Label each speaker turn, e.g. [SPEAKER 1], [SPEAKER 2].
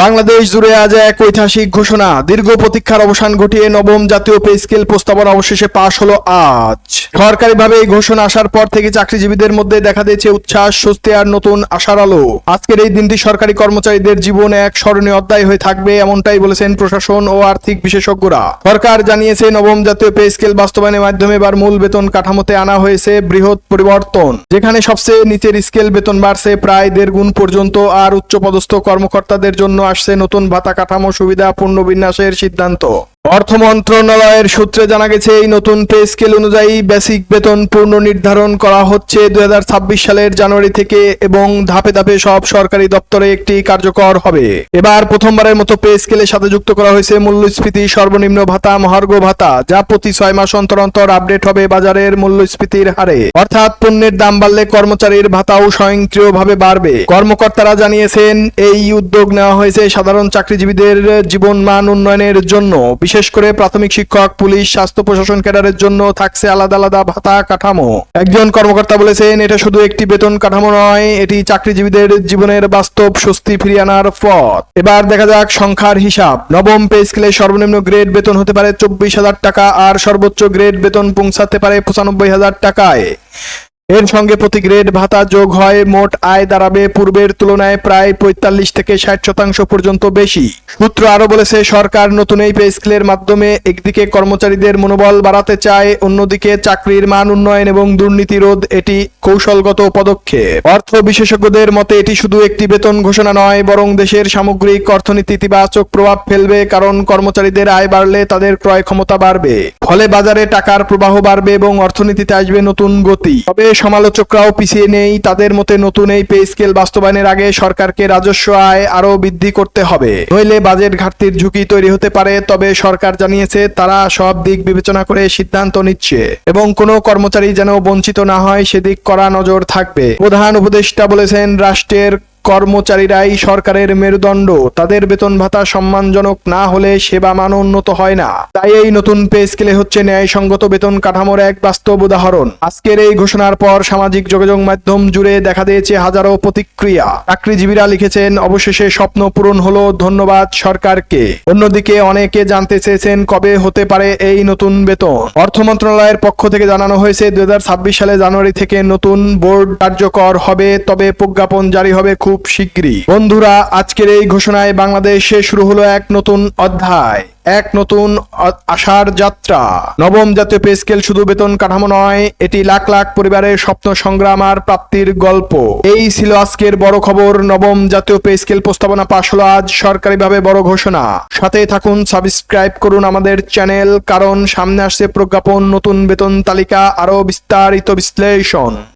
[SPEAKER 1] বাংলাদেশ জুড়ে আজ এক ঐতিহাসিক ঘোষণা। দীর্ঘ প্রতীক্ষার অবসান ঘটিয়ে নবম জাতীয় পে স্কেল প্রস্তাবনা অবশেষে পাশ হলো আজ। সরকারিভাবে এই ঘোষণা আসার পর থেকে চাকরিজীবীদের মধ্যে দেখা দিয়েছে উচ্ছ্বাস, স্বস্তি আর নতুন আশার আলো। আজকের এই দিনটি সরকারি কর্মচারীদের জীবনে এক স্মরণীয় অধ্যায় হয়ে থাকবে, এমনটাই বলেছেন প্রশাসন ও আর্থিক বিশেষজ্ঞরা। সরকার জানিয়েছে, নবম জাতীয় পে স্কেল বাস্তবায়নের মাধ্যমে এবার মূল বেতন কাঠামোতে আনা হয়েছে বৃহৎ পরিবর্তন। যেখানে সবচেয়ে নিচের স্কেল বেতন বাড়ছে প্রায় দেড় গুণ পর্যন্ত, আর উচ্চপদস্থ কর্মকর্তাদের জন্য আসছে নতুন ভাতা কাঠামো সুবিধা পুনর্বিন্যাসের সিদ্ধান্ত। অর্থ মন্ত্রণালয়ের সূত্রে জানা গেছে, এই নতুন পে স্কেল অনুযায়ী বেসিক বেতন পূর্ণ নির্ধারণ করা হচ্ছে দুই হাজার ছাব্বিশ সালের জানুয়ারি থেকে এবং ধাপে ধাপে সব সরকারি দপ্তরে একটি কার্যকর হবে। এবার প্রথমবারের মতো পে স্কেলের সাথে যুক্ত করা হয়েছে মূল্যস্ফীতি, সর্বনিম্ন ভাতা, মহার্ঘ ভাতা, যা প্রতি ছয় মাস অন্তর অন্তর আপডেট হবে বাজারের মূল্যস্ফীতির হারে। অর্থাৎ পণ্যের দাম বাড়লে কর্মচারীর ভাতাও স্বয়ংক্রিয়ভাবে বাড়বে। কর্মকর্তারা জানিয়েছেন, এই উদ্যোগ নেওয়া হয়েছে সাধারণ চাকরিজীবীদের জীবন মান উন্নয়নের জন্য। বিশেষ করে প্রাথমিক শিক্ষক, পুলিশ, স্বাস্থ্য প্রশাসন ক্যাডারের জন্য থাকছে আলাদা আলাদা ভাতা কাঠামো। একজন কর্মকর্তা বলেছেন, এটা শুধু একটি বেতন কাঠামো নয়, এটি চাকরিজীবীদের জীবনের বাস্তব স্বস্তি ফিরিয়ে আনার পথ। এবার দেখা যাক সংখ্যার হিসাব। নবম পে স্কেলে সর্বনিম্ন গ্রেড বেতন হতে পারে চব্বিশ হাজার টাকা, আর সর্বোচ্চ গ্রেড বেতন পৌঁছাতে পারে পঁচানব্বই হাজার টাকায়। এর সঙ্গে প্রতি গ্রেড ভাতা যোগ হয়, মোট আয় দাঁড়াবে পূর্বের তুলনায় প্রায় পঁয়তাল্লিশ থেকে ষাট শতাংশ পর্যন্ত বেশি। সূত্র আরও বলেছে, সরকার নতুন এই পে স্কেলের মাধ্যমে একদিকে কর্মচারীদের মনোবল বাড়াতে চায়, অন্যদিকে চাকরির মান উন্নয়ন এবং দুর্নীতি রোধ এটি কৌশলগত পদক্ষেপ। অর্থ বিশেষজ্ঞদের মতে, এটি শুধু একটি বেতন ঘোষণা নয়, বরং দেশের সামগ্রিক অর্থনীতি ইতিবাচক প্রভাব ফেলবে, কারণ কর্মচারীদের আয় বাড়লে তাদের ক্রয় ক্ষমতা বাড়বে। ফলে বাজারে টাকার প্রবাহ বাড়বে এবং অর্থনীতিতে আসবে নতুন গতি। তবে সমালোচকরাও পিছিয়ে নেই, তাদের মতে নতুন এই পে স্কেল বাস্তবায়নের আগে সরকারকে রাজস্ব আয় আরও বৃদ্ধি করতে হবে। নইলে বাজেট ঘাটতির ঝুঁকি তৈরি হতে পারে, তবে সরকার জানিয়েছে তারা সব দিক বিবেচনা করে সিদ্ধান্ত নিচ্ছে এবং কোনো কর্মচারী যেন বঞ্চিত না হয়, সেদিক কড়া নজর থাকবে। প্রধান উপদেষ্টা বলেছেন, রাষ্ট্রের কর্মচারীরাই সরকারের মেরুদণ্ড। তাদের বেতন ভাতা সম্মানজনক না হলে সেবা মান উন্নত হয় না। তাই এই নতুন পে স্কেলে হচ্ছে ন্যায়সঙ্গত বেতন কাঠামোর এক বাস্তব উদাহরণ। আজকের এই ঘোষণার পর সামাজিক যোগাযোগ মাধ্যম জুড়ে দেখা দিয়েছে হাজারো প্রতিক্রিয়া। চাকরিজীবীরা লিখেছেন, অবশেষে স্বপ্ন পূরণ হলো, ধন্যবাদ সরকারকে। অন্যদিকে অনেকে জানতে চেয়েছেন, কবে হতে পারে এই নতুন বেতন? অর্থ মন্ত্রণালয়ের পক্ষ থেকে জানানো হয়েছে, দুই হাজার ছাব্বিশ সালে জানুয়ারি থেকে নতুন বোর্ড কার্যকর হবে, তবে প্রজ্ঞাপন জারি হবে খুব শীঘ্রই। বন্ধুরা, আজকের এই ঘোষণায় বাংলাদেশে শুরু হলো এক নতুন অধ্যায়, এক নতুন আশার যাত্রা। নবম জাতীয় পে স্কেল শুধু বেতন কাঠামো নয়, এটি লাখ লাখ পরিবারের স্বপ্ন সংগ্রাম আর প্রাপ্তির গল্প। এই ছিল আজকের বড় খবর। নবম জাতীয় পে স্কেল প্রস্তাবনা পাশ হলো আজ সরকারিভাবে বড় ঘোষণা। সাথে থাকুন, সাবস্ক্রাইব করুন আমাদের চ্যানেল, কারণ সামনে আসছে প্রজ্ঞাপন, নতুন বেতন তালিকা আরও বিস্তারিত বিশ্লেষণ।